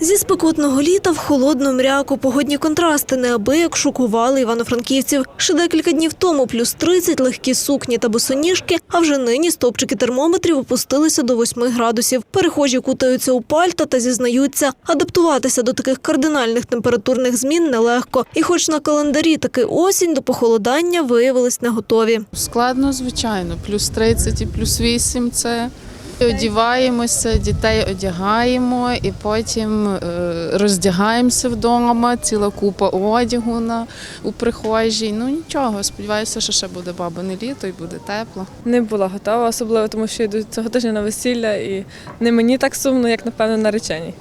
Зі спекотного літа в холодну мряку погодні контрасти неабияк шокували івано-франківців. Ще декілька днів тому плюс 30, легкі сукні та босоніжки, а вже нині стовпчики термометрів опустилися до 8 градусів. Перехожі кутаються у пальта та зізнаються, адаптуватися до таких кардинальних температурних змін нелегко. І хоч на календарі таки осінь, до похолодання виявились не готові. Складно, звичайно. Плюс 30 і плюс 8 – це одіваємося, дітей одягаємо і потім е, роздягаємося вдома, ціла купа одягу на, у прихожій. Ну нічого, сподіваюся, що ще буде бабине літо і буде тепло. Не була готова, особливо тому, що йду цього тижня на весілля, і не мені так сумно, як напевно нареченій,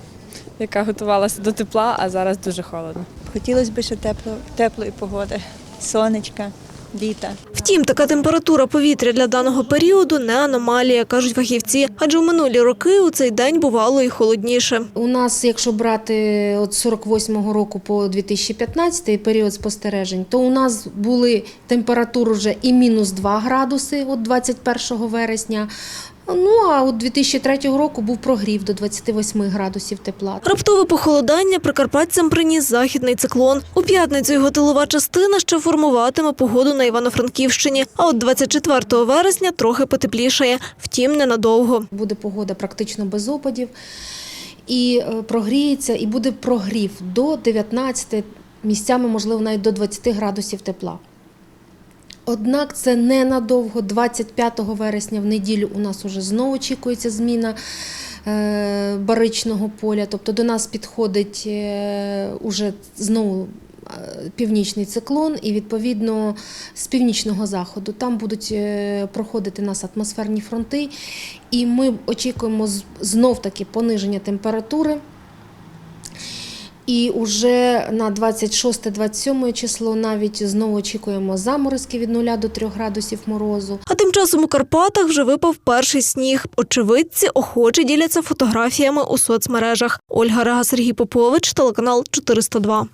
яка готувалася до тепла, а зараз дуже холодно. Хотілося б ще тепло, теплої погоди, сонечка, літа. Втім, така температура повітря для даного періоду не аномалія, кажуть фахівці, адже в минулі роки у цей день бувало і холодніше. У нас, якщо брати от 48-го року по 2015 період спостережень, то у нас були температури вже і мінус 2 градуси от 21 вересня. Ну а от 2003 року був прогрів до 28 градусів тепла. Раптове похолодання прикарпатцям приніс західний циклон. У п'ятницю його тилова частина ще формуватиме погоду на Івано-Франківщині. А от 24 вересня трохи потеплішає, втім ненадовго. Буде погода практично без опадів і е, прогріється, і буде прогрів до 19, місцями, можливо, навіть до 20 градусів тепла. Однак це ненадовго. 25 вересня в неділю у нас уже знову очікується зміна е, баричного поля. Тобто до нас підходить е, уже знову е, північний циклон, і відповідно з північного заходу там будуть проходити нас атмосферні фронти, і ми очікуємо знов-таки пониження температури. І уже на 26-27 число навіть знову очікуємо заморозки від 0 до 3 градусів морозу. А тим часом у Карпатах вже випав перший сніг. Очевидці охоче діляться фотографіями у соцмережах. Ольга Рега, Сергій Попович, телеканал 402.